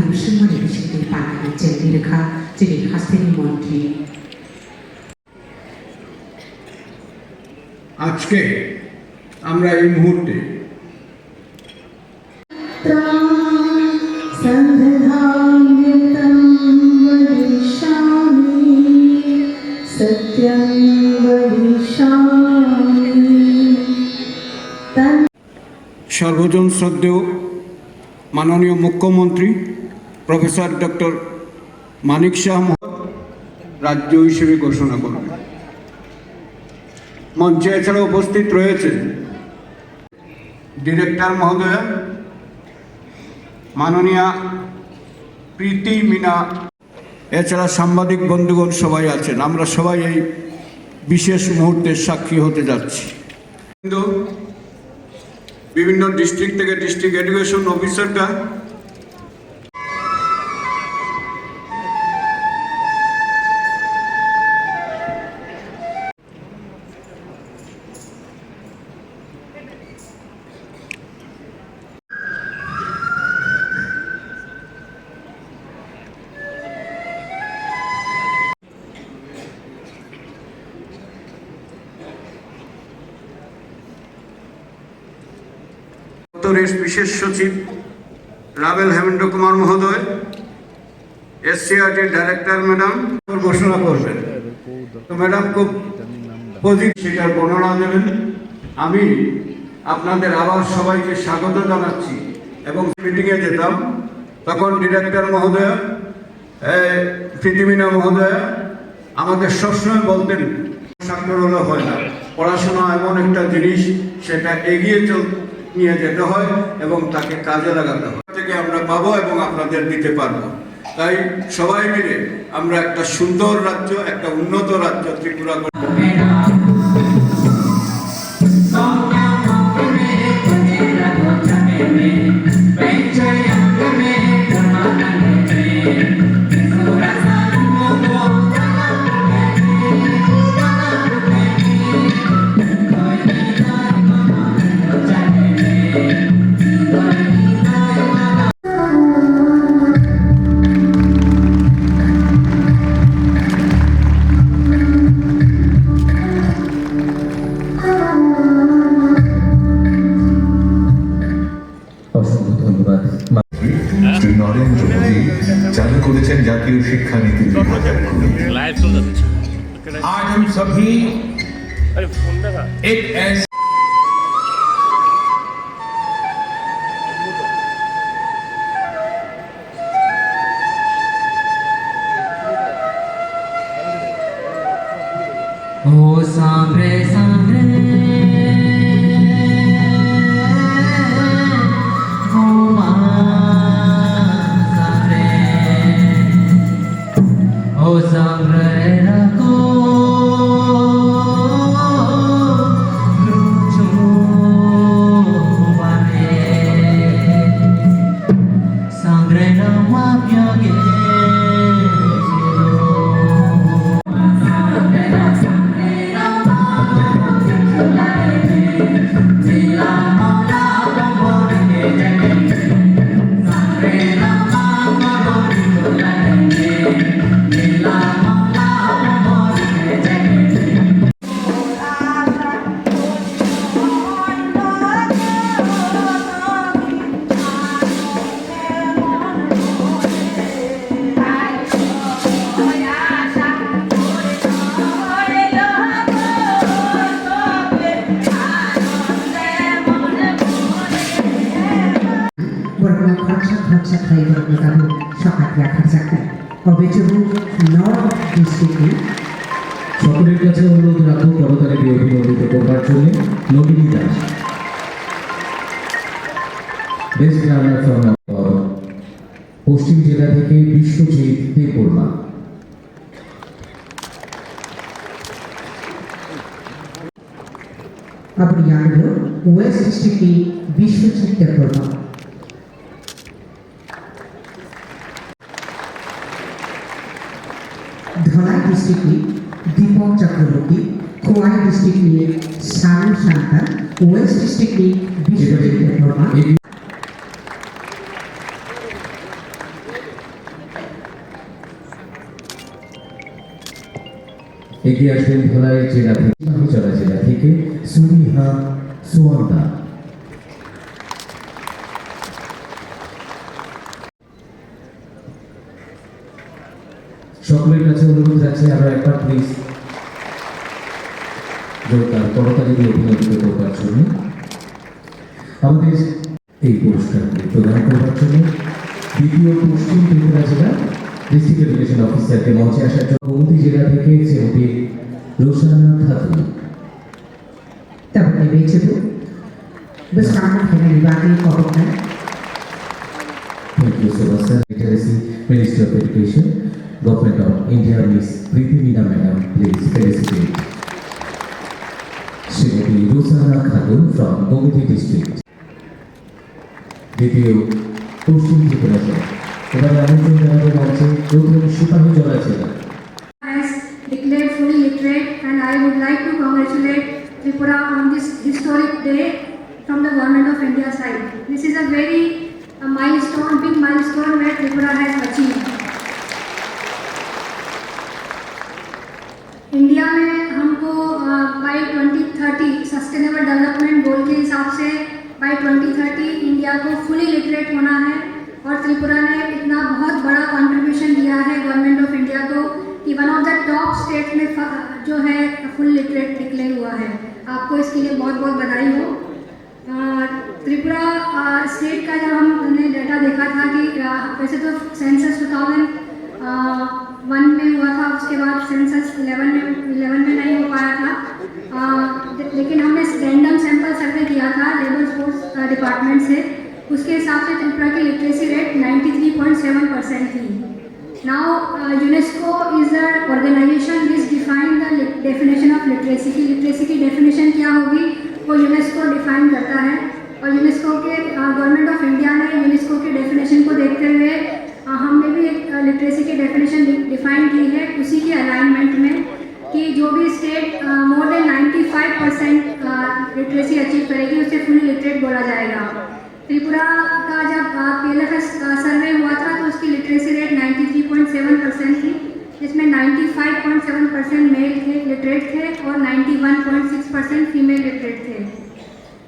그 실물의 의식을 받는 이제 미르카 즉이 가스테니 আজকে আমরা এই মুহূর্তে সর্বজন শ্রদ্ধেয় মাননীয় মুখ্যমন্ত্রী প্রফেসর ডক্টর মানিক শাহ রাজ্য হিসেবে ঘোষণা করবেন। মঞ্চে এছাড়া উপস্থিত রয়েছে ডিরেক্টর মহোদয়া, মাননীয়া প্রীতি মিনা, এছাড়া সাংবাদিক বন্ধুগণ সবাই আছেন। আমরা সবাই এই বিশেষ মুহূর্তের সাক্ষী হতে যাচ্ছি। কিন্তু বিভিন্ন ডিস্ট্রিক্ট থেকে ডিস্ট্রিক্ট এডুকেশন অফিসাররা বিশেষ সচিব রাবেল হেমেন্দ্র কুমার মহোদয়, এসসিআরটির ডাইরেক্টর ম্যাডাম। ঘোষণা করবেন। তো ম্যাডাম, খুব পজিটিভ সেটার বর্ণনা দেবেন। আমি আপনাদের আবার সবাইকে স্বাগত জানাচ্ছি এবং মিটিংয়ে যেতাম, তখন ডিরেক্টর মহোদয় পৃথিবীনা মহোদয় আমাদের সবসময় বলতেন স্বাক্ষর হয় না। পড়াশোনা এমন একটা জিনিস, সেটা এগিয়ে চল নিয়ে যেতে হয় এবং তাকে কাজে লাগাতে হয় থেকে আমরা পাবো এবং আপনাদের দিতে পারব তাই সবাই মিলে আমরা একটা সুন্দর রাজ্য একটা উন্নত রাজ্য ত্রিপুরা Thank অসংখ্য ओ सांभरे सांभरे বেস্ট গ্রামের ফর্মার পশ্চিম জেলা থেকে Biswajit Debbarma അവിടെയാണല്ലോ west district Biswajit temple Dhalai ডিস্ট্রিক্টে দীপক চক্রবর্তী খোয়াই ডিস্ট্রিক্ট নিয়ে সানু সান্তান ওয়েস্ট ডিস্ট্রিক্ট নিয়ে বিশ্বজিৎ টেম্পল এগিয়ে আসবেন ধলাই জেলা থেকে মাহিচলা জেলা থেকে, সুরিহা, সোয়ান্দা। সকলের কাছে অনুরোধ যাচ্ছে আরও একবার প্লিজ জোরদার করতালি দিয়ে অভিনন্দিত করবার জন্য। আমাদের এই পুরস্কারগুলি প্রদান করবার জন্য দ্বিতীয় পশ্চিম ত্রিপুরা জেলা ডিস্ট্রিক্ট এডুকেশন অফিসারকে মঞ্চে আসার জন্য গোমতী জেলা থেকে Shrimati রোশানা Khatun Dapat dibaca bersama dengan dibagi komitmen Thank you so much, sir. Literacy Minister of Education, Government of India, Miss Preeti Meena Madam, please felicitate. Srimati Rosana Khatun from Gomiti District. দ্বিতীয় পশ্চিম ত্রিপুরা জেলা এবারে আমন্ত্রণ জানাবো মঞ্চে প্রথম সিপাহী জলা জেলা has declared fully literate and I would like to congratulate Tripura on this historic day from the Government of India side. This is a very a milestone, big milestone where Tripura has achieved. India में हमको bye 2030 sustainable development goal के हिसाब से by 2030 India को fully literate होना है और त्रिपुरा ने इतना बहुत बड़ा कंट्रीब्यूशन दिया है गवर्नमेंट ऑफ़ इंडिया को कि one of the top state में जो है फुल लिटरेट डिक्लेयर हुआ है। आपको इसके लिए बहुत बहुत बधाई हो। त्रिपुरा स्टेट का जब हमने डेटा देखा था कि वैसे तो सेंसस 2000 वन में हुआ था, उसके बाद सेंसस 11 में 11 में नहीं हो पाया था। ले- लेकिन हमने रैंडम सैंपल सर्वे किया था लेबर स्पोर्ट्स डिपार्टमेंट से। उसके हिसाब से त्रिपुरा की लिटरेसी रेट 93.7 परसेंट थी। Now UNESCO is a organisation which define the definition of literacy की लिटरेसी की डेफिनेशन क्या होगी, वो यूनेस्को डिफाइन करता है। और यूनेस्को के गवर्नमेंट ऑफ़ इंडिया ने यूनेस्को के डेफिनेशन को देखते हुए uh, हमने भी uh, एक लिटरेसी की डेफिनेशन डिफाइन की है उसी के अलाइनमेंट में कि जो भी state more than 95 percent literacy achieve करेगी, उसे फुली लिटरेट बोला जाएगा। त्रिपुरा का जब पी एस सर्वे हुआ था तो उसकी लिटरेसी रेट 93.7 परसेंट थी जिसमें 95.7 परसेंट मेल थे लिटरेट थे और 91.6 परसेंट फीमेल लिटरेट थे।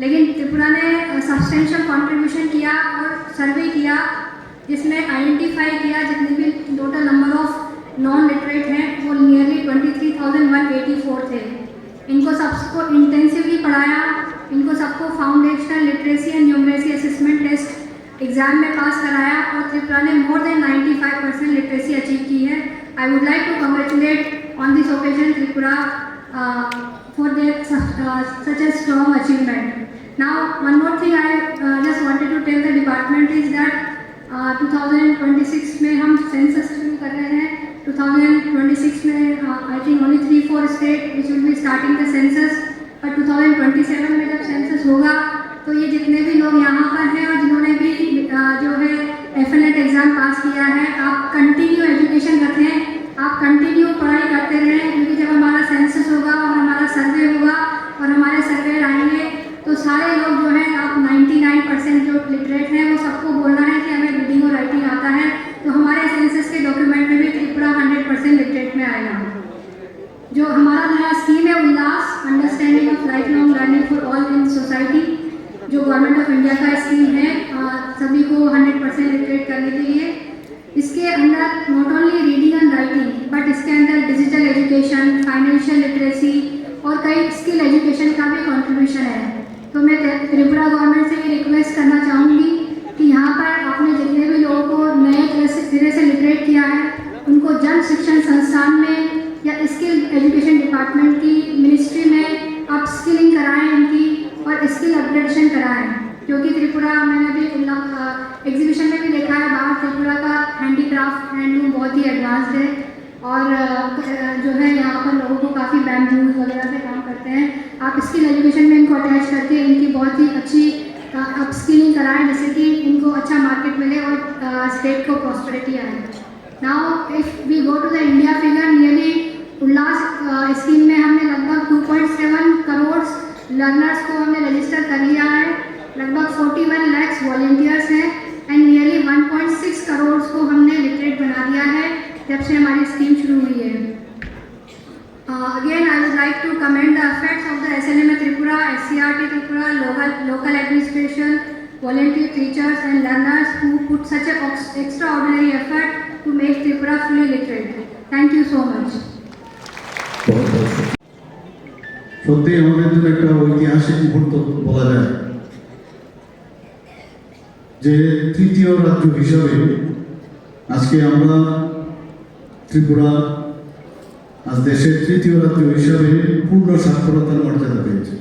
लेकिन त्रिपुरा ने सब्सटेंशियल कंट्रीब्यूशन किया और सर्वे किया जिसमें आइडेंटिफाई किया जितने भी total number of non literate हैं वो नियरली 23,184 थे। इनको सबको इंटेंसिवली पढ़ाया इनको सबको foundational literacy and numeracy assessment test exam में पास कराया और त्रिपुरा ने more than 95 percent literacy achieve की है I would like to congratulate on this occasion Tripura for their such a strong achievement. Now, one more thing I uh, just wanted to tell the department is that uh, 2026 में हम census शुरू कर रहे हैं 2026 में I think only three four state which will be starting the census पर 2027 में जब सेंसस होगा तो ये जितने भी लोग यहाँ पर हैं और जिन्होंने भी जो है एफ़ एग्ज़ाम पास किया है, आप कंटिन्यू एजुकेशन रखें, आप कंटिन्यू पढ़ाई करते रहें, क्योंकि जब हमारा सेंसस होगा और हमारा सर्वे होगा और हमारे सर्वे आएँगे तो सारे लोग जो हैं, आप 99 परसेंट जो लिटरेट हैं, वो सबको बोलना है कि हमें रीडिंग और राइटिंग आता है। तो हमारे सेंसस के डॉक्यूमेंट में भी त्रिपुरा 100 परसेंट लिटरेट में आएगा जो हमारा नया स्कीम है Ullas understanding of life long learning for all in society जो गवर्नमेंट ऑफ़ इंडिया का स्कीम है सभी को 100 परसेंट लिटरेट करने के लिए। इसके अंदर not only reading and writing but इसके अंदर डिजिटल एजुकेशन फाइनेंशियल लिटरेसी और कई स्किल एजुकेशन का भी कंट्रीब्यूशन है। तो मैं त्रिपुरा गवर्नमेंट से ये रिक्वेस्ट करना चाहूँगी कि यहाँ पर आपने जितने भी लोगों को नए सिरे से लिटरेट किया है, उनको जन शिक्षण संस्थान में या स्किल एजुकेशन डिपार्टमेंट की मिनिस्ट्री में आप स्किलिंग कराएँ इनकी और स्किल अपग्रेडेशन कराएँ। क्योंकि त्रिपुरा, मैंने भी एग्जीबिशन में भी देखा है, बाहर त्रिपुरा का हैंडीक्राफ्ट हैंडलूम बहुत ही एडवांस्ड है और जो है यहाँ पर लोगों को काफ़ी बैम्बूज वगैरह से काम करते हैं। आप स्किल एजुकेशन में इनको अटैच करके इनकी बहुत ही अच्छी अप स्किलिंग कराएँ, जैसे कि इनको अच्छा मार्केट मिले और स्टेट को प्रॉस्पेरिटी आए। Now if we go to the India figure nearly Ullas scheme में हमने लगभग 2.7 करोड़ लर्नर्स को हमने रजिस्टर कर लिया है। लगभग 41 लैक्स वॉल्टियर्स हैं एंड नियरली 1.6 करोड़ को हमने लिटरेट बना दिया है, जब से हमारी स्कीम शुरू हुई है। Uh, again, I would like to commend the efforts of the SNMA Tripura, SCRT Tripura, local, local administration, volunteer teachers and learners who put such an extraordinary effort to make Tripura fully literate. Thank you so much. যে তৃতীয় রাজ্য হিসাবে আজকে আমরা ত্রিপুরা আজ দেশের তৃতীয় রাজ্য হিসাবে পূর্ণ সাক্ষরতার মর্যাদা পেয়েছে।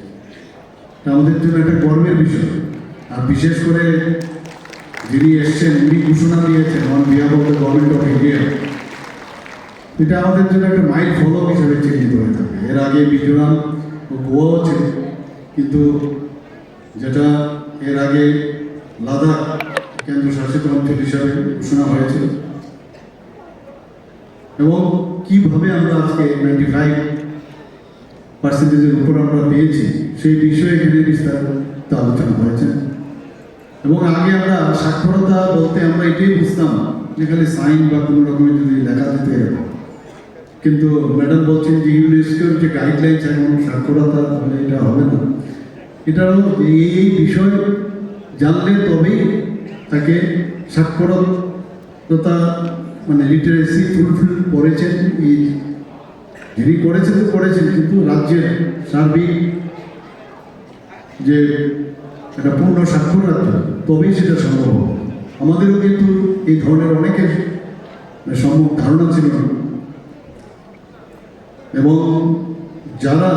আমাদের জন্য একটা গর্বের বিষয়। আর বিশেষ করে যিনি এসছেন, উনি ঘোষণা দিয়েছেন, on behalf of the government of India এটা আমাদের জন্য একটা মাইল ফলক হিসেবে চিহ্নিত হয়ে থাকে। এর আগে মিজোরাম ও গোয়াও ছিল, কিন্তু যেটা এর আগে লাদাখ কেন্দ্রশাসিত অঞ্চল হিসাবে ঘোষণা হয়েছিল। এবং কীভাবে আমরা আজকে নাইনটি ফাইভ পার্সেন্টেজের উপর আমরা পেয়েছি, সেই বিষয়ে এখানে বিস্তারিত আলোচনা হয়েছে। এবং আগে আমরা সাক্ষরতা বলতে আমরা এটাই বুঝতাম যেখানে সাইন বা কোনো রকমের যদি লেখা দিতে কিন্তু ম্যাডাম বলছেন যে ইউনেস্কোর যে গাইডলাইন্স এখন সাক্ষরতা হলে এটা হবে না। এই এই বিষয় জানলে তবেই তাকে সাক্ষরতা মানে লিটারেসি ফুলফিল করেছেন, এই যিনি করেছেন তো করেছেন, কিন্তু রাজ্যের সার্বিক যে একটা পূর্ণ স্বাক্ষর রাজ্য তবেই সেটা সম্ভব আমাদেরও কিন্তু এই ধরনের অনেকের সম্ভব ধারণা ছিল। এবং যারা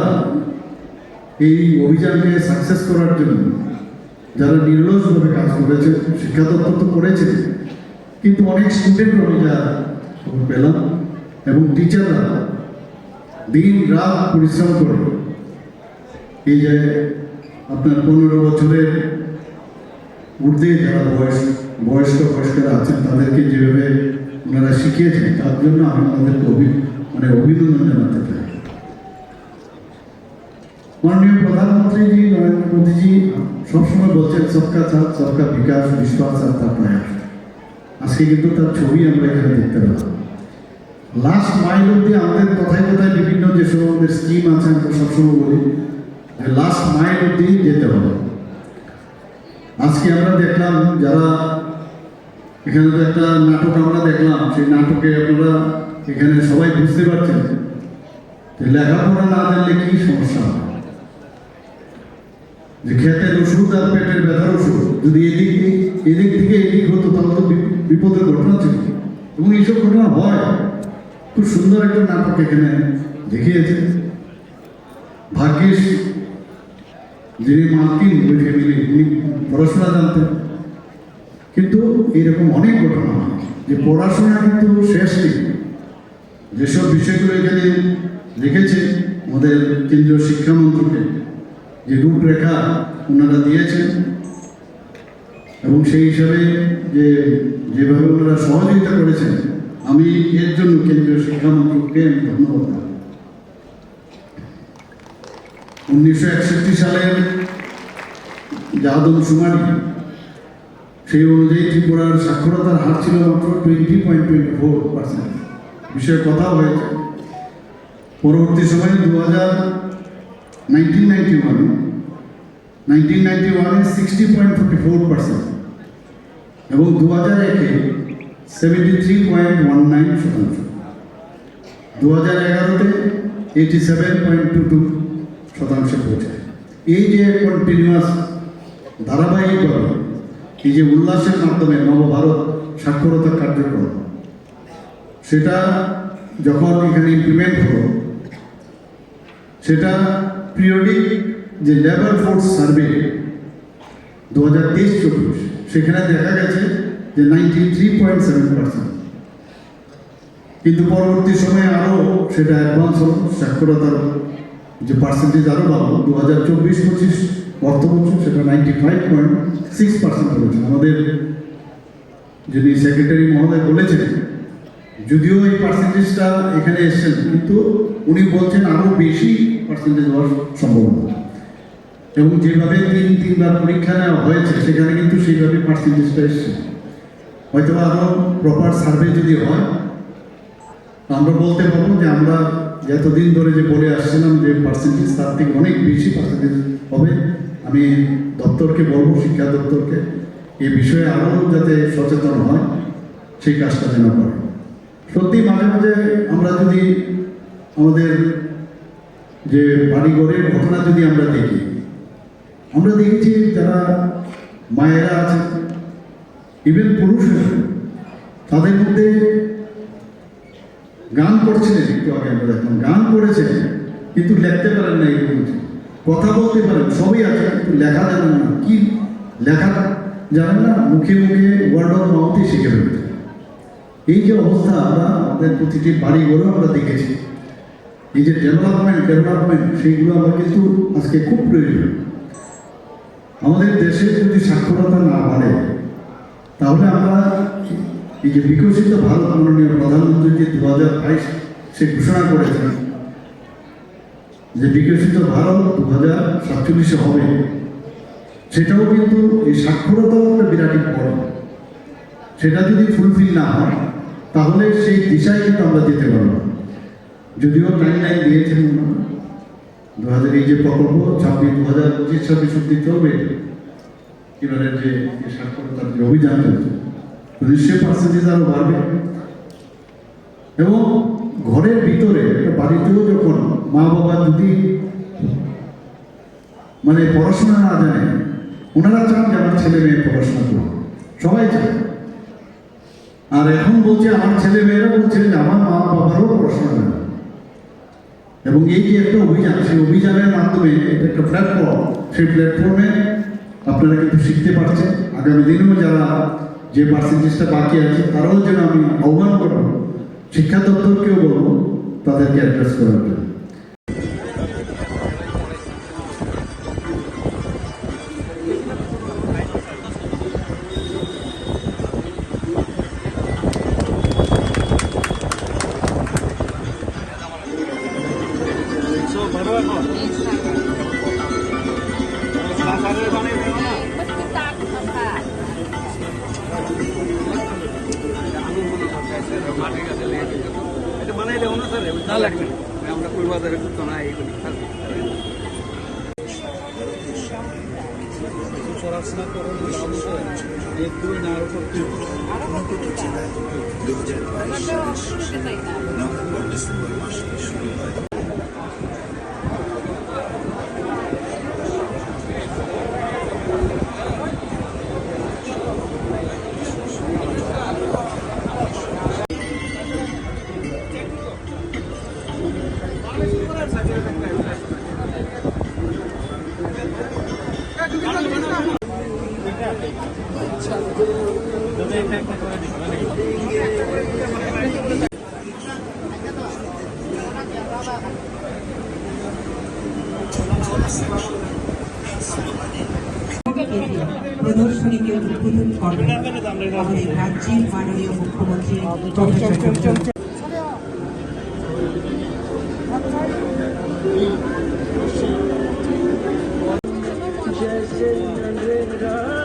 এই অভিযানকে সাকসেস করার জন্য, যারা নির্লসভাবে কাজ করেছে শিক্ষা দপ্তর তো করেছে কিন্তু অনেক স্টুডেন্ট আমি যা পেলাম এবং টিচাররা দিন রাত পরিশ্রম করে। এই যে আপনার পনেরো বছরের ঊর্ধ্বে যারা বয়স, বয়স্ক, বয়স্করা আছেন, তাদেরকে যেভাবে ওনারা শিখিয়েছেন, তার জন্য আমি ওনাদেরকে অভি মানে অভিনন্দন জানাতে চাই। মাননীয় প্রধানমন্ত্রী জি, নরেন্দ্র মোদীজি সবসময় বলছেন, সবকা সাথ, সবকা বিকাশ, বিশ্বাস আর তার প্রয়াস। আজকে কিন্তু তার ছবি আমরা এখানে দেখতে পেলাম লাস্ট মাইল অব্দি আমাদের কথায় কথায় বিভিন্ন যেসব আমাদের স্কিম আছে, আমরা সবসময় বলি লাস্ট মাইল অব্দি যেতে হবে। আজকে আমরা দেখলাম যারা এখানে তো একটা নাটক আমরা দেখলাম, সেই নাটকে আপনারা এখানে সবাই বুঝতে পারছেন। যে লেখাপড়া না জানলে কি সমস্যা যে ক্ষেতের ওষুধ আর পেটের ব্যথার ওষুধ, যদি এদিক এদিক থেকে এদিক হতো, তাহলে তো বিপদের ঘটনা ছিল। এবং এইসব ঘটনা হয়। খুব সুন্দর একটা নাটক এখানে দেখিয়েছে। ভাগ্যিস যিনি মার্কিন ওই ফ্যামিলি, উনি পড়াশোনা জানতেন। কিন্তু এরকম অনেক ঘটনা যে পড়াশোনা কিন্তু শেষ নেই। যেসব বিষয়গুলো এখানে লিখেছে আমাদের কেন্দ্রীয় শিক্ষামন্ত্রীকে, যে রূপরেখা ওনারা দিয়েছেন এবং সেই হিসাবে যে যেভাবে ওনারা সহযোগিতা করেছেন, আমি এর জন্য কেন্দ্রীয় শিক্ষামন্ত্রীকে আমি ধন্যবাদ উনিশশো একষট্টি সালের যে আদমশুমারি সেই অনুযায়ী ত্রিপুরার সাক্ষরতার হার ছিল মাত্র twenty point twenty four percent বিষয়ে কথা হয়েছে। পরবর্তী সময়ে দু হাজার nineteen ninety one nineteen ninety ওয়ানে sixty point forty four percent এবং দু হাজার একে seventy three point one nine শতাংশ। দু হাজার এগারোতে eighty seven point two two শতাংশে পৌঁছায় এই যে কন্টিনিউয়াস ধারাবাহিকভাবে এই যে উল্লাসের মাধ্যমে নবভারত সাক্ষরতা কার্যক্রম, সেটা যখন এখানে ইমপ্লিমেন্ট হলো, সেটা পিরিয়ডিক যে লেবার ফোর্স সার্ভে দু হাজার তেইশ চব্বিশ সেখানে দেখা গেছে যে ninety three point seven percent কিন্তু পরবর্তী সময়ে আরও সেটা অ্যাডভান্স হলো, সাক্ষরতার যে পার্সেন্টেজ আরও বাড়লো দু হাজার চব্বিশ পঁচিশ অর্থ বছর সেটা ninety five point six percent হয়েছে। আমাদের যিনি সেক্রেটারি মহোদয় বলেছেন, যদিও এই পার্সেন্টেজটা এখানে এসছেন কিন্তু উনি বলছেন আরও বেশি পার্সেন্টেজ হওয়ার সম্ভাবনা। এবং যেভাবে তিন, তিনবার পরীক্ষা নেওয়া হয়েছে, সেখানে কিন্তু সেইভাবে পার্সেন্টেজটা এসছে। হয়তো আরও প্রপার সার্ভে যদি হয়, আমরা বলতে পারব যে আমরা এতদিন ধরে যে বলে আসছিলাম যে পার্সেন্টেজ তার থেকে অনেক বেশি পার্সেন্টেজ হবে, আমি দপ্তরকে বলব, শিক্ষা দপ্তরকে এই বিষয়ে আরও যাতে সচেতন হয়, সেই কাজটা যেন করে। সত্যি মাঝে মাঝে আমরা যদি আমাদের যে বাড়িঘরের ঘটনা যদি আমরা দেখি আমরা দেখেছি যারা মায়েরা আছে ইভেন পুরুষরা, তাদের মধ্যে গান করছিলেন একটু আগে আমরা দেখলাম গান করেছেন কিন্তু লিখতে পারেন না ছিল। কথা বলতে পারেন, সবই আছে, কিন্তু লেখা জানেন না। কি লেখা জানেন না? মুখে মুখে ওয়ার্ড অফ মাউথই শিখে ফেলতে এই যে অবস্থা আমরা, আমাদের প্রতিটি বাড়ি ঘরেও আমরা দেখেছি। এই যে ডেভেলপমেন্ট ডেভেলপমেন্ট সেইগুলো আমরা কিন্তু আজকে খুব প্রয়োজন। আমাদের দেশে যদি সাক্ষরতা না বাড়ে, তাহলে আমরা এই যে বিকশিত ভারত মাননীয় প্রধানমন্ত্রী যে দু হাজার বাইশ সে ঘোষণা করেছেন যে বিকশিত ভারত দু হাজার সাতচল্লিশে হবে। সেটাও কিন্তু এই সাক্ষরতাও একটা বিরাট ইম্পর্টেন্ট সেটা যদি ফুলফিল না হয়, তাহলে সেই দিশায় কিন্তু আমরা যেতে পারব। যদিও টাইম লাইন দিয়েছেন দু হাজার এই যে প্রকল্প, ছাব্বিশ দু হাজার পঁচিশ ছাব্বিশ অব্দি চলবে এবারের যে সাক্ষরতার যে অভিযান চলছে পার্সেন্টেজ আরও বাড়বে। এবং ঘরের ভিতরে একটা বাড়িতেও যখন মা বাবা যদি মানে পড়াশোনা না জানে, ওনারা চান যে আমার ছেলে মেয়ে পড়াশোনা করুক। সবাই চায়। আর এখন বলছে, আমার ছেলে মেয়েরা বলছে যে আমার মা বাবারও পড়াশোনা জানে এবং এই যে একটা অভিযান, সেই অভিযানের মাধ্যমে একটা প্ল্যাটফর্ম সেই প্ল্যাটফর্মে আপনারা কিন্তু শিখতে পারছেন। আগামী দিনেও যারা যে পার্সেন্টেজটা বাকি আছে, তারাও যেন আমি আহ্বান করব, শিক্ষা দপ্তরকেও বলব, তাদেরকে অ্যাড্রেস করার জন্য। মুখ্যমন্ত্রী প্রফেসর ডক্টর বাইসি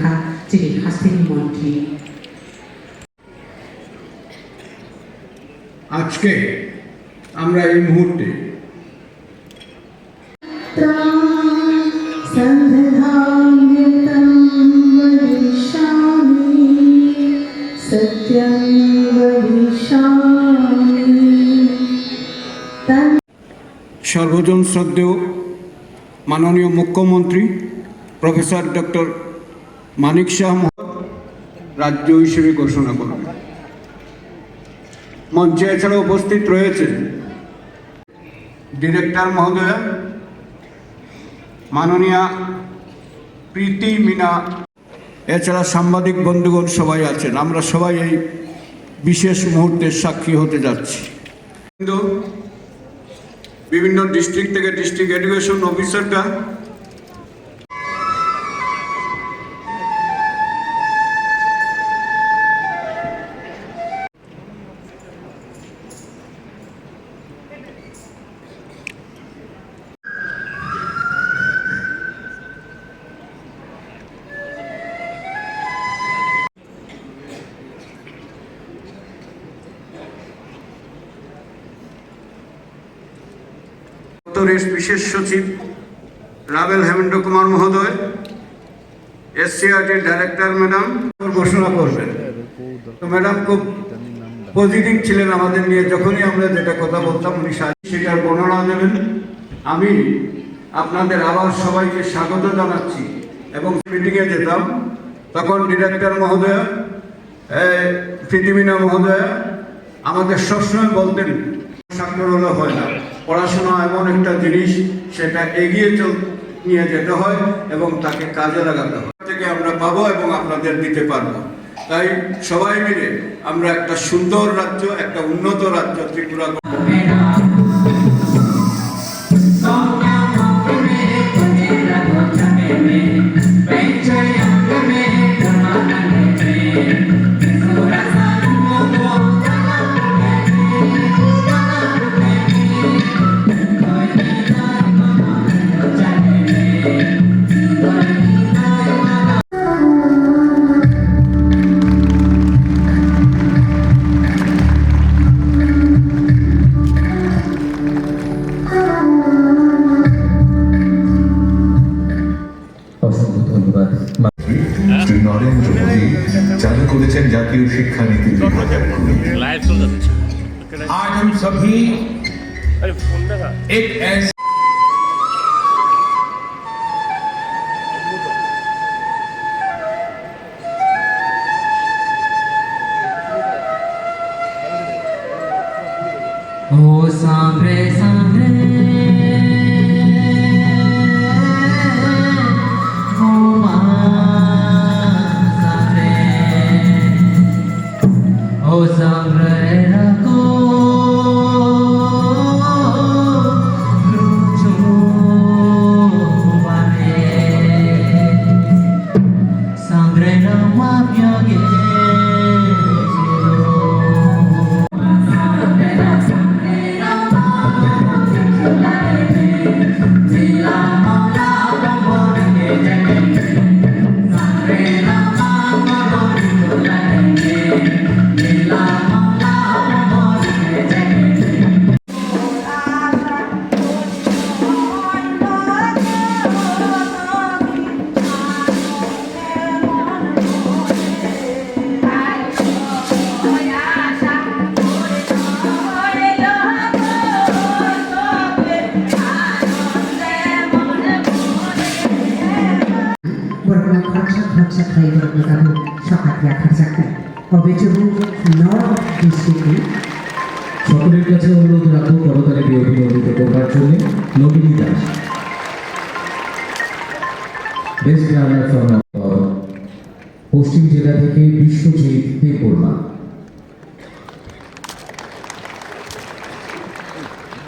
লেখা চিঠি হাসিনী মন্ত্রী আজকে আমরা এই মুহূর্তে সর্বজন শ্রদ্ধেয় মাননীয় মুখ্যমন্ত্রী প্রফেসর ডক্টর মানিক শাহ রাজ্য হিসেবে ঘোষণা করবেন মঞ্চে এছাড়া উপস্থিত রয়েছে ডিরেক্টর মহোদয়া, মাননীয়া প্রীতি মিনা, এছাড়া সাংবাদিক বন্ধুগণ সবাই আছেন। আমরা সবাই এই বিশেষ মুহূর্তের সাক্ষী হতে যাচ্ছি। কিন্তু বিভিন্ন ডিস্ট্রিক্ট থেকে ডিস্ট্রিক্ট এডুকেশন অফিসাররা বিশেষ সচিব রাবেল হেমেন্দ্র কুমার মহোদয় এসসিআরটির ডাইরেক্টর ম্যাডাম ঘোষণা করবেন। তো ম্যাডাম খুব পজিটিভ ছিলেন আমাদের নিয়ে। যখনই আমরা যেটা কথা বলতাম, উনি সেটার বর্ণনা দেবেন। আমি আপনাদের আবার সবাইকে স্বাগত জানাচ্ছি এবং মিটিংয়ে যেতাম। তখন ডিরেক্টর মহোদয় পৃথিবীনা মহোদয় আমাদের সবসময় বলতেন স্বাক্ষর হলে হয় না। পড়াশোনা এমন একটা জিনিস, সেটা এগিয়ে চল, নিয়ে যেতে হয় এবং তাকে কাজে লাগাতে হয়। থেকে আমরা পাবো এবং আপনাদের দিতে পারব। তাই সবাই মিলে আমরা একটা সুন্দর রাজ্য, একটা উন্নত রাজ্য ত্রিপুরা शिक्षा नीति आज हम सभी